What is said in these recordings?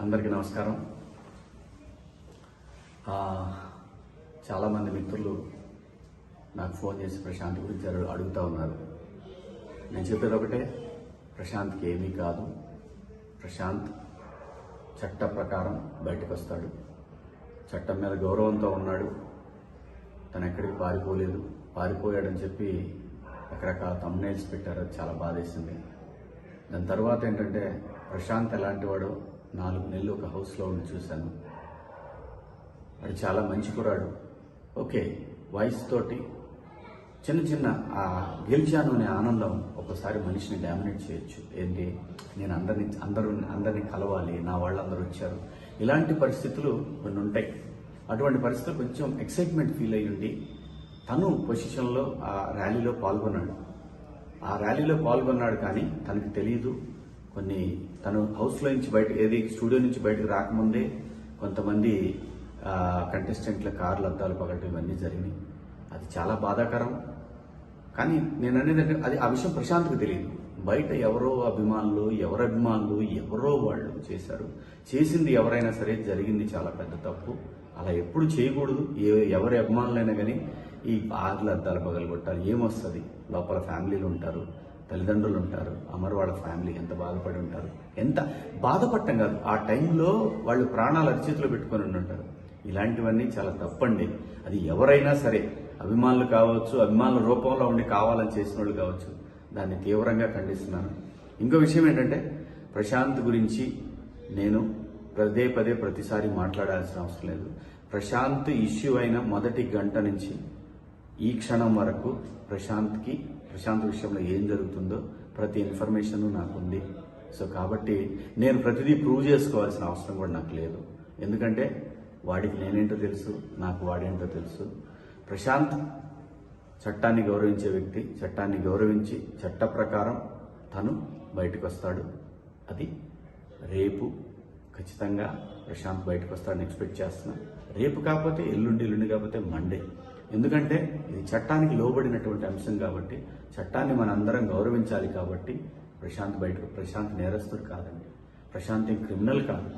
అందరికీ నమస్కారం. చాలామంది మిత్రులు నాకు ఫోన్ చేసి ప్రశాంత్ గురించి అడుగుతూ ఉన్నారు. నేను చెప్పేది ఒకటే ప్రశాంత్కి ఏమీ కాదు. ప్రశాంత్ చట్ట ప్రకారం బయటకు వస్తాడు చట్టం మీద గౌరవంతో ఉన్నాడు. తను ఎక్కడికి పారిపోలేదు. పారిపోయాడని చెప్పి రకరకాల తమ్నైల్స్ పెట్టారు. అది చాలా బాధేసింది. దాని తర్వాత ఏంటంటే ప్రశాంత్ ఎలాంటి వాడో నాలుగు నెలలు ఒక హౌస్లో ఉండి చూశాను. వాడు చాలా మంచి కురాడు ఓకే వాయిస్ తోటి చిన్న చిన్న ఆ గెలిచాను అనే ఆనందం ఒకసారి మనిషిని డామినేట్ చేయొచ్చు. ఏంటి? నేను అందరిని అందరూ అందరిని కలవాలి నా వాళ్ళందరూ వచ్చారు. ఇలాంటి పరిస్థితులు కొన్ని ఉంటాయి. అటువంటి పరిస్థితులు కొంచెం ఎక్సైట్మెంట్ ఫీల్ అయ్యి ఉండి తను పొజిషన్లో ఆ ర్యాలీలో పాల్గొన్నాడు. ఆ ర్యాలీలో పాల్గొన్నాడు కానీ తనకు తెలియదు కొన్ని తను హౌస్లో నుంచి బయట ఏది స్టూడియో నుంచి బయటకు రాకముందే కొంతమంది కంటెస్టెంట్ల కార్లు అద్దాలు పగలటం ఇవన్నీ జరిగినాయి. అది చాలా బాధాకరం. కానీ నేను అనేది అది ఆ విషయం ప్రశాంత్కి తెలియదు. బయట ఎవరో అభిమానులు ఎవరు అభిమానులు ఎవరో వాళ్ళు చేశారు. చేసింది ఎవరైనా సరే జరిగింది చాలా పెద్ద తప్పు. అలా ఎప్పుడు చేయకూడదు. ఏ ఎవరి అభిమానులైనా కానీ ఈ ఆరుల అద్దాలు పగలగొట్టాలి. ఏమొస్తుంది? లోపల ఫ్యామిలీలు ఉంటారు. తల్లిదండ్రులు ఉంటారు అమర్ వాళ్ళ ఫ్యామిలీ ఎంత బాధపడి ఉంటారు ఎంత బాధపడటం కాదు. ఆ టైంలో వాళ్ళు ప్రాణాలు అరిచేతిలో పెట్టుకొని ఉండి ఉంటారు. ఇలాంటివన్నీ చాలా తప్పండి. అది ఎవరైనా సరే అభిమానులు కావచ్చు అభిమానుల రూపంలో ఉండి కావాలని చేసిన వాళ్ళు కావచ్చు దాన్ని తీవ్రంగా ఖండిస్తున్నాను. ఇంకో విషయం ఏంటంటే ప్రశాంత్ గురించి నేను పదే పదే ప్రతిసారి మాట్లాడాల్సిన అవసరం లేదు. ప్రశాంత్ ఇష్యూ అయిన మొదటి గంట నుంచి ఈ క్షణం వరకు ప్రశాంత్కి ప్రశాంత్ విషయంలో ఏం జరుగుతుందో ప్రతి ఇన్ఫర్మేషన్ నాకు ఉంది సో కాబట్టి నేను ప్రతిదీ ప్రూవ్ చేసుకోవాల్సిన అవసరం కూడా నాకు లేదు. ఎందుకంటే వాడికి నేనేంటో తెలుసు నాకు వాడేంటో తెలుసు. ప్రశాంత్ చట్టాన్ని గౌరవించే వ్యక్తి చట్టాన్ని గౌరవించి చట్ట ప్రకారం తను బయటకు వస్తాడు అది రేపు ఖచ్చితంగా ప్రశాంత్ బయటకు వస్తాడని ఎక్స్పెక్ట్ చేస్తున్నా. రేపు కాకపోతే ఎల్లుండి ఎల్లుండి కాకపోతే మండే. ఎందుకంటే ఇది చట్టానికి లోబడినటువంటి అంశం కాబట్టి చట్టాన్ని మన అందరం గౌరవించాలి కాబట్టి ప్రశాంత్ బయటకు ప్రశాంత్ నేరస్తుడు కాదండి. ప్రశాంత్ క్రిమినల్ కాదు.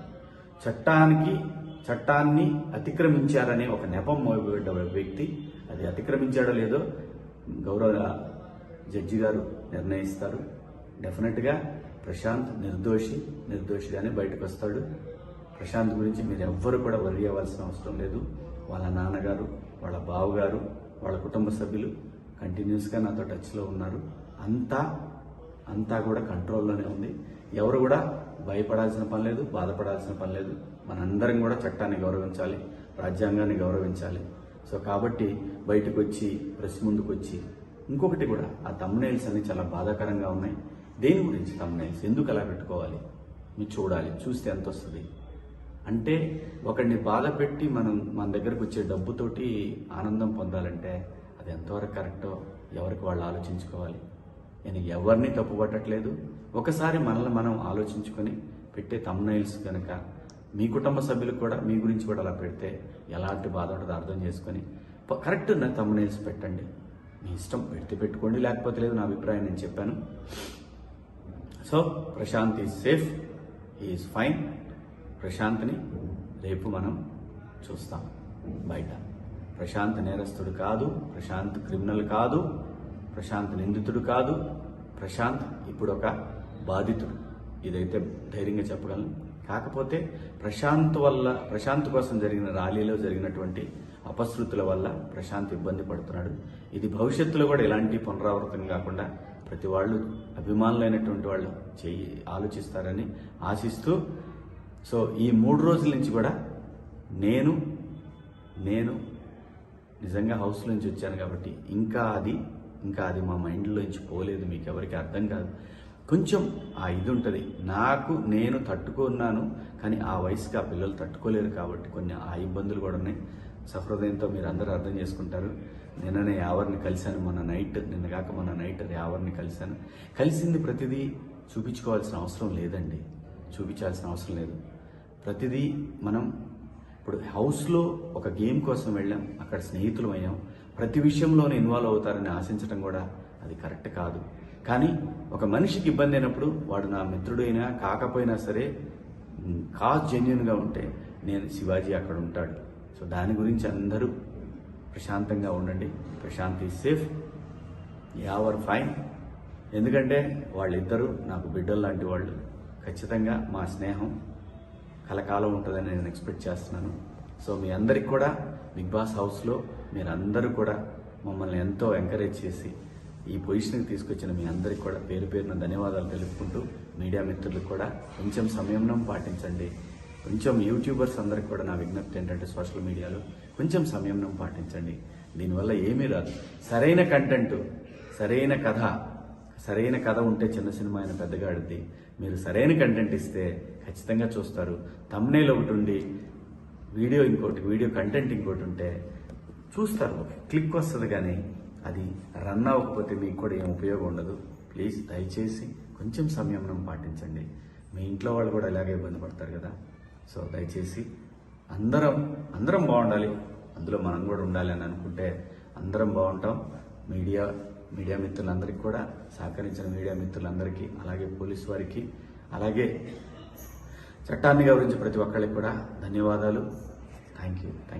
చట్టానికి చట్టాన్ని అతిక్రమించారనే ఒక నెపం మోయబడ్డ వ్యక్తి అది అతిక్రమించాడో లేదో గౌరవ జడ్జి గారు నిర్ణయిస్తారు. డెఫినెట్గా ప్రశాంత్ నిర్దోషి నిర్దోషిగానే బయటకు వస్తాడు ప్రశాంత్ గురించి మీరు ఎవ్వరు కూడా వరి అవ్వాల్సిన అవసరం లేదు. వాళ్ళ నాన్నగారు వాళ్ళ బావగారు వాళ్ళ కుటుంబ సభ్యులు కంటిన్యూస్గా నాతో టచ్లో ఉన్నారు. అంతా అంతా కూడా కంట్రోల్లోనే ఉంది. ఎవరు కూడా భయపడాల్సిన పని లేదు బాధపడాల్సిన పని లేదు. మనందరం కూడా చట్టాన్ని గౌరవించాలి రాజ్యాంగాన్ని గౌరవించాలి. సో కాబట్టి బయటకు వచ్చి ప్రెస్ ముందుకు వచ్చి ఇంకొకటి కూడా ఆ తమ్నైల్స్ అన్ని చాలా బాధాకరంగా ఉన్నాయి. దేని గురించి తమ్నైల్స్ ఎందుకు అలా పెట్టుకోవాలి? మీరు చూడాలి చూస్తే ఎంత వస్తుంది? అంటే ఒకడిని బాధ పెట్టి మనం మన దగ్గరకు వచ్చే డబ్బుతోటి ఆనందం పొందాలంటే అది ఎంతవరకు కరెక్టో ఎవరికి వాళ్ళు ఆలోచించుకోవాలి. నేను ఎవరిని తప్పు పట్టట్లేదు ఒకసారి మనల్ని మనం ఆలోచించుకొని పెట్టే తమ్నైల్స్ కనుక మీ కుటుంబ సభ్యులకు కూడా మీ గురించి కూడా అలా పెడితే ఎలాంటి బాధ ఉంటుందో అర్థం చేసుకొని కరెక్ట్ నా తమ్నైల్స్ పెట్టండి. మీ ఇష్టం పెడితే పెట్టుకోండి. లేకపోతే లేదు నా అభిప్రాయం నేను చెప్పాను. So Prashant is safe is fine ప్రశాంత్ని రేపు మనం చూస్తాం బయట. ప్రశాంత్ నేరస్తుడు కాదు ప్రశాంత్ క్రిమినల్ కాదు ప్రశాంత్ నిందితుడు కాదు ప్రశాంత్ ఇప్పుడు ఒక బాధితుడు. ఇదైతే ధైర్యంగా చెప్పగలను. కాకపోతే ప్రశాంత్ వల్ల ప్రశాంత్ కోసం జరిగిన ర్యాలీలో జరిగినటువంటి అపశృతుల వల్ల ప్రశాంత్ ఇబ్బంది పడుతున్నాడు. ఇది భవిష్యత్తులో కూడా ఎలాంటి పునరావృతం కాకుండా ప్రతి వాళ్ళు అభిమానులైనటువంటి వాళ్ళు చేయి ఆలోచిస్తారని ఆశిస్తూ సో ఈ మూడు రోజుల నుంచి కూడా నేను నేను నిజంగా హౌస్ నుంచి వచ్చాను కాబట్టి ఇంకా అది ఇంకా అది మా మైండ్లోంచి పోలేదు మీకు ఎవరికి అర్థం కాదు. కొంచెం ఆ ఇది ఉంటుంది. నాకు నేను తట్టుకున్నాను కానీ ఆ వయసుకి ఆ పిల్లలు తట్టుకోలేరు కాబట్టి కొన్ని ఆ ఇబ్బందులు కూడా ఉన్నాయి. సహృదయంతో మీరు అందరూ అర్థం చేసుకుంటారు. నిన్ననే యావర్ని కలిశాను మొన్న నైట్ నిన్న కాక మొన్న నైట్ యావర్ని కలిశాను. కలిసింది ప్రతిదీ చూపించుకోవాల్సిన అవసరం లేదండి. చూపించాల్సిన అవసరం లేదు. ప్రతిదీ మనం ఇప్పుడు హౌస్లో ఒక గేమ్ కోసం వెళ్ళాం అక్కడ స్నేహితులు అయ్యాం. ప్రతి విషయంలోనే ఇన్వాల్వ్ అవుతారని ఆశించడం కూడా అది కరెక్ట్ కాదు. కానీ ఒక మనిషికి ఇబ్బంది అయినప్పుడు వాడు నా మిత్రుడైనా కాకపోయినా సరే కాజ్ జెన్యున్గా ఉంటే నేను శివాజీ అక్కడ ఉంటాడు. సో దాని గురించి అందరూ ప్రశాంతంగా ఉండండి. ప్రశాంత్ సేఫ్. యావర్ ఫైన్. ఎందుకంటే వాళ్ళిద్దరూ నాకు బిడ్డలు లాంటి వాళ్ళు. ఖచ్చితంగా మా స్నేహం. కలకాలం ఉంటుందని నేను ఎక్స్పెక్ట్ చేస్తున్నాను. సో మీ అందరికి కూడా బిగ్ బాస్ హౌస్లో మీరందరూ కూడా మమ్మల్ని ఎంతో ఎంకరేజ్ చేసి ఈ పొజిషన్కి తీసుకొచ్చిన మీ అందరికి కూడా పేరు పేరున ధన్యవాదాలు తెలుపుకుంటూ మీడియా మిత్రులకు కూడా కొంచెం సంయమనం పాటించండి. కొంచెం యూట్యూబర్స్ అందరికి కూడా నా విజ్ఞప్తి ఏంటంటే సోషల్ మీడియాలో కొంచెం సంయమనం పాటించండి. దీనివల్ల ఏమీ రాదు. సరైన కంటెంట్ సరైన కథ సరైన కథ ఉంటే చిన్న సినిమా అయిన పెద్దగా ఆడుద్ది. మీరు సరైన కంటెంట్ ఇస్తే ఖచ్చితంగా చూస్తారు. తమ్నేల్ ఒకటి ఉండి వీడియో ఇంకోటి వీడియో కంటెంట్ ఇంకోటి ఉంటే చూస్తారు. క్లిక్ వస్తుంది కానీ అది రన్ అవ్వకపోతే మీకు కూడా ఏం ఉపయోగం ఉండదు. ప్లీజ్ దయచేసి కొంచెం సంయమనం పాటించండి. మీ ఇంట్లో వాళ్ళు కూడా ఇలాగే ఇబ్బంది పడతారు కదా. సో దయచేసి అందరం అందరం బాగుండాలి. అందులో మనం కూడా ఉండాలి అని అనుకుంటే అందరం బాగుంటాం. మీడియా మీడియా మిత్రులందరికీ కూడా సహకరించిన మీడియా మిత్రులందరికీ అలాగే పోలీస్ వారికి అలాగే చట్టాన్ని గౌరవించే ప్రతి ఒక్కరికి కూడా ధన్యవాదాలు. Thank you thank you